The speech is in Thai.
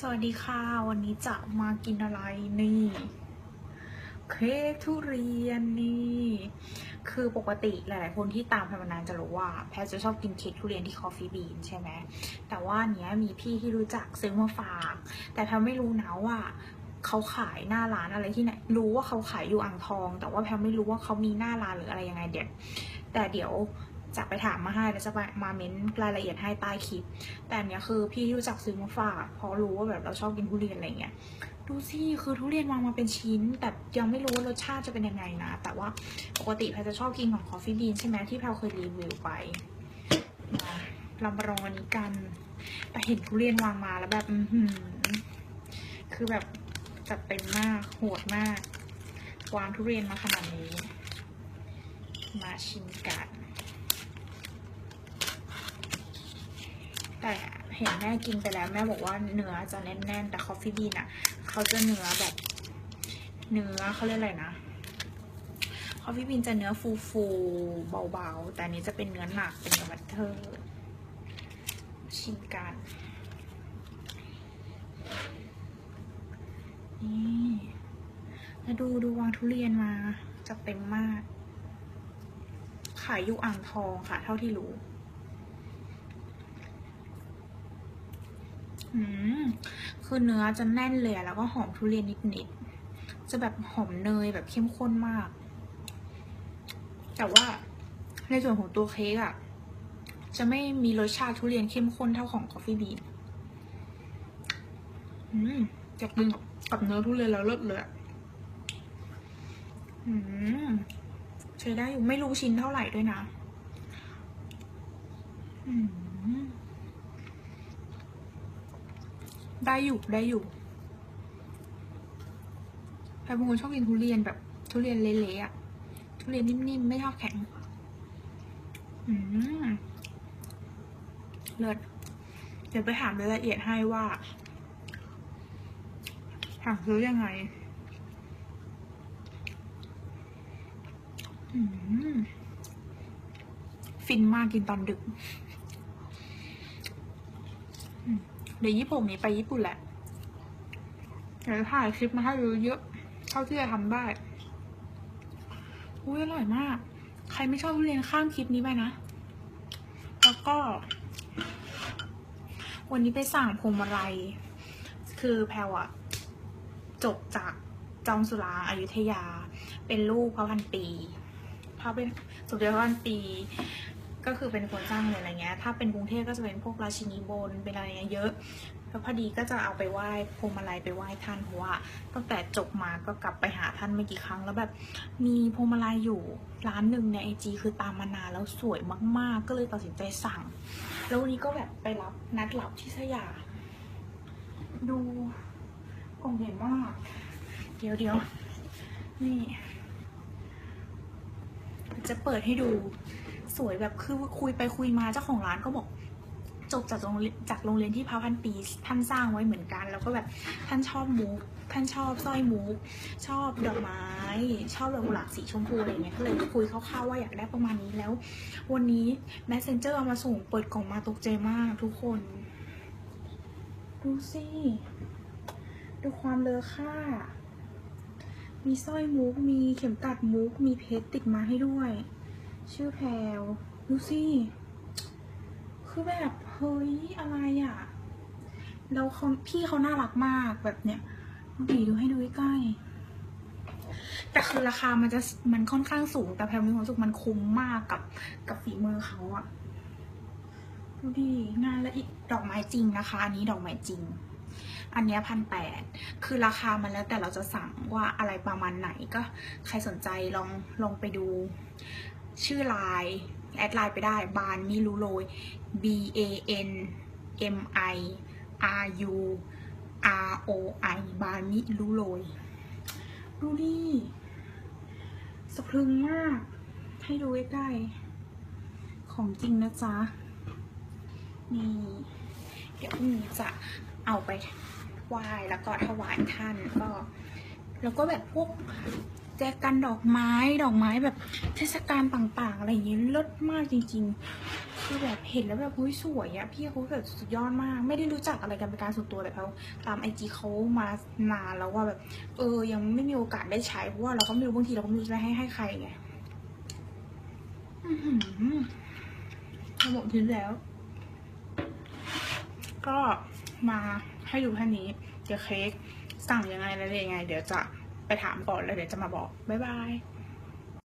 สวัสดีค่ะ วันนี้จะมากินอะไรนี่เค้กทุเรียนนี่ คือปกติหลาย ๆ คนที่ตามแพรมานานจะรู้ว่า แพรจะชอบกินเค้กทุเรียนที่คอฟฟี่บีนใช่ไหมแต่ว่าเนี้ยมีพี่ที่รู้จักซื้อมาฝาก แต่แพรไม่รู้นะว่าเขาขายหน้าร้านอะไรที่ไหน รู้ว่าเขาขายอยู่อ่างทอง แต่ว่าแพรไม่รู้ว่าเขามีหน้าร้านหรืออะไรยังไงเดี๋ยวแต่เดี๋ยว จะไปถามมาให้แล้วจะมาเม้นรายละเอียดให้ใต้คลิป แต่อันเนี้ยคือพี่ที่รู้จักซื้อมาฝากเพราะรู้ว่าแบบเราชอบกินทุเรียนอะไรเงี้ยดูสิคือทุเรียนวางมาเป็นชิ้น แต่ยังไม่รู้ว่ารสชาติจะเป็นยังไงนะ แต่ว่าปกติแพรจะชอบกินของคอฟฟี่บีนใช่ไหมที่แพรเคยรีวิวไปเรามาลองอันนี้กัน แต่เห็นทุเรียนวางมาแล้วแบบ อืคือแบบจัดเต็มมากโหดมาก วางทุเรียนมาขนาดนี้ มาชิมกัน แต่เห็นแม่กินไปแล้วแม่บอกว่าเนื้อจะแน่นๆ แต่คอฟฟี่บีนอะเขาจะเนื้อแบบเนื้อเขาเรียกอะไรนะคอฟฟี่บีนจะเนื้อฟูๆเบาๆ แต่อันนี้จะเป็นเนื้อหนักเป็นบัตเตอร์ชิมกันนี่แล้วดูดูวางทุเรียนมาจะเต็มมาก ขายอยู่อ่างทองค่ะ เท่าที่รู้ อืมคือเนื้อจะแน่นเลยแล้วก็หอมทุเรียนนิดๆ จะแบบหอมเนยแบบเข้มข้นมาก แต่ว่าในส่วนของตัวเค้กอะจะไม่มีรสชาติทุเรียนเข้มข้นเท่าของ Coffee Bean อืมจะกินกับกับเนื้อทุเรียนแล้วเลิศเลยอะอืมใช้ได้อยู่ไม่รู้ชิ้นเท่าไหร่ด้วยนะ อืม ได้อยู่ได้อยู่แพรเป็นคนชอบกินทุเรียนแบบทุเรียนเละๆอะทุเรียนนิ่มๆ ไม่ชอบแข็ง อืม เลิศ เดี๋ยวไปถามรายละเอียดให้ว่าถามซื้อยังไง อืม ฟินมากกินตอนดึก เดี๋ยวยี่ปกนี้ไปญี่ปุ่นแหละเดี๋ยวถ่ายคลิปมาให้ดูเยอะเท่าที่จะทำได้ อุ้ยอร่อยมาก ใครไม่ชอบทุเรียนข้ามคลิปนี้ไปนะ แล้วก็ วันนี้ไปสั่งพวงมาลัย คือแพลวอะจบจากจอมสุราอายุทยา เป็นลูกพระพันปีพระเป็นสมเด็จพระพันปี ก็คือเป็นคนจ้างเลยอะไรเงี้ย ถ้าเป็นกรุงเทพก็จะเป็นพวกราชินีบนเป็นอะไรเงี้ยเยอะ แล้วพอดีก็จะเอาไปไหว้พวงมาลัยไปไหว้ท่านเพราะว่าตั้งแต่จบมาก็กลับไปหาท่านไม่กี่ครั้งแล้วแบบมีพวงมาลัยอยู่ร้านหนึ่งในไอจีคือตามมานานแล้วสวยมากๆ ก็เลยตัดสินใจสั่ง แล้ววันนี้ก็แบบไปรับนัดรับที่สยามดูกล่องใหญ่มาก เดี๋ยวเดี๋ยวนี่ จะเปิดให้ดู สวยแบบคือคุยไปคุยมาเจ้าของร้านก็บอกจบจากโรงจากโรงเรียนที่พระพันปีท่านสร้างไว้เหมือนกัน แล้วก็แบบท่านชอบมูฟท่านชอบสร้อยมูฟชอบดอกไม้ ชอบดอกกุหลาบสีชมพูอะไรเงี้ยก็เลยคุยคร่าวๆว่าอยากได้ประมาณนี้แล้ว วันนี้ messenger เอามาส่งเปิดกล่องมาตกใจมากทุกคน ดูสิดูความเลอค่า มีสร้อยมุก มีเข็มกลัดมุก มีเพชรติดมาให้ด้วย ชื่อแพลวดูสิคือแบบเฮ้ยอะไรอะแล้วเขาพี่เขาน่ารักมากแบบเนี้ยดูดีดูให้ดูใกล้แต่คือราคามันจะมันค่อนข้างสูง แต่แพลมีความรู้สึกมันคุ้มมากกับกับฝีมือเขาอะดูดีงานละอีกดอกไม้จริงนะคะ อันนี้ดอกไม้จริง อันนี้พันแปดคือราคามันแล้วแต่เราจะสั่งว่าอะไรประมาณไหนก็ใครสนใจลองลองไปดู ชื่อไลน์แอดไลน์ไปได้บานมิรูโรย B A N M I R U R O I บานมิรูโรย ดูดิสะพรึงมาก ให้ดูใกล้ๆของจริงนะจ๊ะ นี่ เดี๋ยวพรุ่งนี้จะเอาไปไหว้แล้วก็ถวายท่านก็ แล้วก็แบบพวก แจกันดอกไม้ดอกไม้แบบเทศกาลต่างๆ อะไรอย่างเงี้ยเลิศมากจริง ๆ คือแบบเห็นแล้วแบบเฮ้ยสวยอะพี่เขาแบบสุดยอดมาก ไม่ได้รู้จักอะไรกันเป็นการส่วนตัวแต่เขาตามไอจีเขามานานแล้วว่าแบบ เออยังไม่มีโอกาสได้ใช้เพราะว่าเราก็ไม่รู้บางทีเราก็ไม่รู้จะให้ให้ใครไงทั้งหมดทิ้งแล้ว ก็มาให้ดูแค่นี้ เดี๋ยวเค้กสั่งยังไงอะไรยังไง เดี๋ยวจะ ไปถามก่อนแล้วเดี๋ยวจะมาบอก บ๊ายบาย